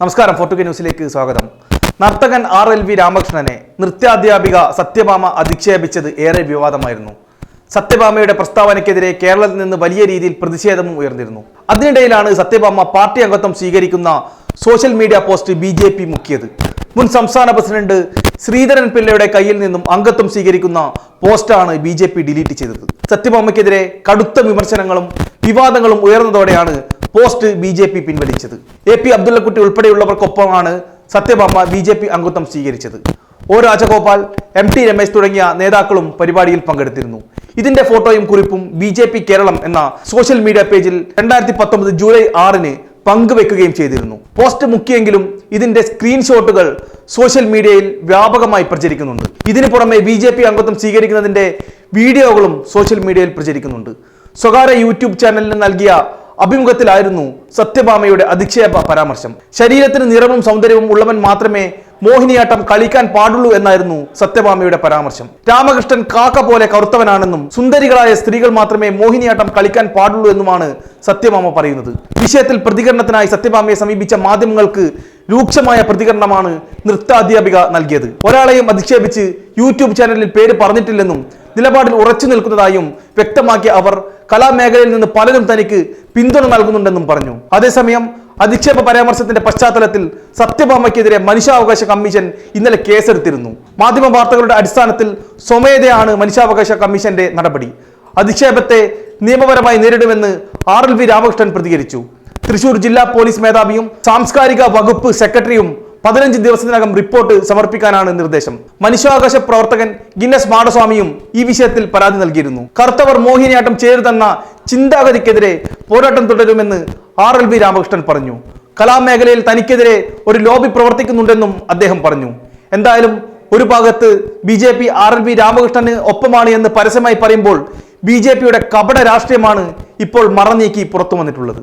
നമസ്കാരം ഫോർട്ടുഗ ന്യൂസിലേക്ക് സ്വാഗതം. നർത്തകൻ ആർ എൽ വി രാമകൃഷ്ണനെ നൃത്യാധ്യാപിക സത്യഭാമ അധിക്ഷേപിച്ചത് ഏറെ വിവാദമായിരുന്നു. സത്യഭാമയുടെ പ്രസ്താവനയ്ക്കെതിരെ കേരളത്തിൽ നിന്ന് വലിയ രീതിയിൽ പ്രതിഷേധവും ഉയർന്നിരുന്നു. അതിനിടയിലാണ് സത്യഭാമ പാർട്ടി അംഗത്വം സ്വീകരിക്കുന്ന social media post B J P മുക്കിയത്. മുൻ സംസ്ഥാന പ്രസിഡന്റ് ശ്രീധരൻ പിള്ളയുടെ കയ്യിൽ നിന്നും അംഗത്വം സ്വീകരിക്കുന്ന പോസ്റ്റാണ് ബി ജെ പി ഡിലീറ്റ് ചെയ്തത്. സത്യഭാമയ്ക്കെതിരെ കടുത്ത വിമർശനങ്ങളും വിവാദങ്ങളും ഉയർന്നതോടെയാണ് പോസ്റ്റ് ബി ജെ പി പിൻവലിച്ചത്. എ പി അബ്ദുള്ളക്കുട്ടി ഉൾപ്പെടെയുള്ളവർക്കൊപ്പമാണ് സത്യഭാമ ബി ജെ പി അംഗത്വം സ്വീകരിച്ചത്. O Rajagopal M T Ramesh തുടങ്ങിയ നേതാക്കളും പരിപാടിയിൽ പങ്കെടുത്തിരുന്നു. ഇതിന്റെ ഫോട്ടോയും കുറിപ്പും ബി ജെ പി കേരളം എന്ന സോഷ്യൽ മീഡിയ പേജിൽ രണ്ടായിരത്തി പത്തൊമ്പത് ജൂലൈ ആറിന് പങ്കുവെക്കുകയും ചെയ്തിരുന്നു. പോസ്റ്റ് മുക്കിയെങ്കിലും ഇതിന്റെ സ്ക്രീൻഷോട്ടുകൾ സോഷ്യൽ മീഡിയയിൽ വ്യാപകമായി പ്രചരിക്കുന്നുണ്ട്. ഇതിനു പുറമെ ബി ജെ പി അംഗത്വം സ്വീകരിക്കുന്നതിന്റെ വീഡിയോകളും സോഷ്യൽ മീഡിയയിൽ പ്രചരിക്കുന്നുണ്ട്. സ്വകാര്യ യൂട്യൂബ് ചാനലിന് നൽകിയ അഭിമുഖത്തിലായിരുന്നു സത്യഭാമയുടെ അധിക്ഷേപ പരാമർശം. ശരീരത്തിന് നിറവും സൗന്ദര്യവും ഉള്ളവൻ മാത്രമേ മോഹിനിയാട്ടം കളിക്കാൻ പാടുള്ളൂ എന്നായിരുന്നു സത്യഭാമയുടെ പരാമർശം. രാമകൃഷ്ണൻ കാക്ക പോലെ കറുത്തവനാണെന്നും സുന്ദരികളായ സ്ത്രീകൾ മാത്രമേ മോഹിനിയാട്ടം കളിക്കാൻ പാടുള്ളൂ എന്നുമാണ് സത്യഭാമ പറയുന്നത്. വിഷയത്തിൽ പ്രതികരണത്തിനായി സത്യഭാമയെ സമീപിച്ച മാധ്യമങ്ങൾക്ക് രൂക്ഷമായ പ്രതികരണമാണ് നൃത്താധ്യാപിക നൽകിയത്. ഒരാളെയും അധിക്ഷേപിച്ച് യൂട്യൂബ് ചാനലിൽ പേര് പറഞ്ഞിട്ടില്ലെന്നും നിലപാടിൽ ഉറച്ചു നിൽക്കുന്നതായും വ്യക്തമാക്കിയ അവർ കലാമേഖലയിൽ നിന്ന് പലരും തനിക്ക് പിന്തുണ നൽകുന്നുണ്ടെന്നും പറഞ്ഞു. അതേസമയം അധിക്ഷേപ പരാമർശത്തിന്റെ പശ്ചാത്തലത്തിൽ സത്യഭാമയ്ക്കെതിരെ മനുഷ്യാവകാശ കമ്മീഷൻ ഇന്നലെ കേസെടുത്തിരുന്നു. മാധ്യമ വാർത്തകളുടെ അടിസ്ഥാനത്തിൽ സ്വമേധയാണ് മനുഷ്യാവകാശ കമ്മീഷന്റെ നടപടി. അധിക്ഷേപത്തെ നിയമപരമായി നേരിടുമെന്ന് ആർ എൽ വി രാമകൃഷ്ണൻ പ്രതികരിച്ചു. തൃശൂർ ജില്ലാ പോലീസ് മേധാവിയും സാംസ്കാരിക വകുപ്പ് സെക്രട്ടറിയും പതിനഞ്ച് ദിവസത്തിനകം റിപ്പോർട്ട് സമർപ്പിക്കാനാണ് നിർദ്ദേശം. മനുഷ്യാവകാശ പ്രവർത്തകൻ ഗിന്നസ് മാടസ്വാമിയും ഈ വിഷയത്തിൽ പരാതി നൽകിയിരുന്നു. കറുത്തവർ മോഹിനിയാട്ടം ചേരുതെന്ന ചിന്താഗതിക്കെതിരെ പോരാട്ടം തുടരുമെന്ന് ആർ എൽ വി രാമകൃഷ്ണൻ പറഞ്ഞു. കലാമേഖലയിൽ തനിക്കെതിരെ ഒരു ലോബി പ്രവർത്തിക്കുന്നുണ്ടെന്നും അദ്ദേഹം പറഞ്ഞു. എന്തായാലും ഒരു ഭാഗത്ത് B J P R L V Ramakrishnan ഒപ്പമാണ് എന്ന് പരസ്യമായി പറയുമ്പോൾ ബി ജെ പിയുടെ കപട രാഷ്ട്രീയമാണ് ഇപ്പോൾ മറനീക്കി പുറത്തു വന്നിട്ടുള്ളത്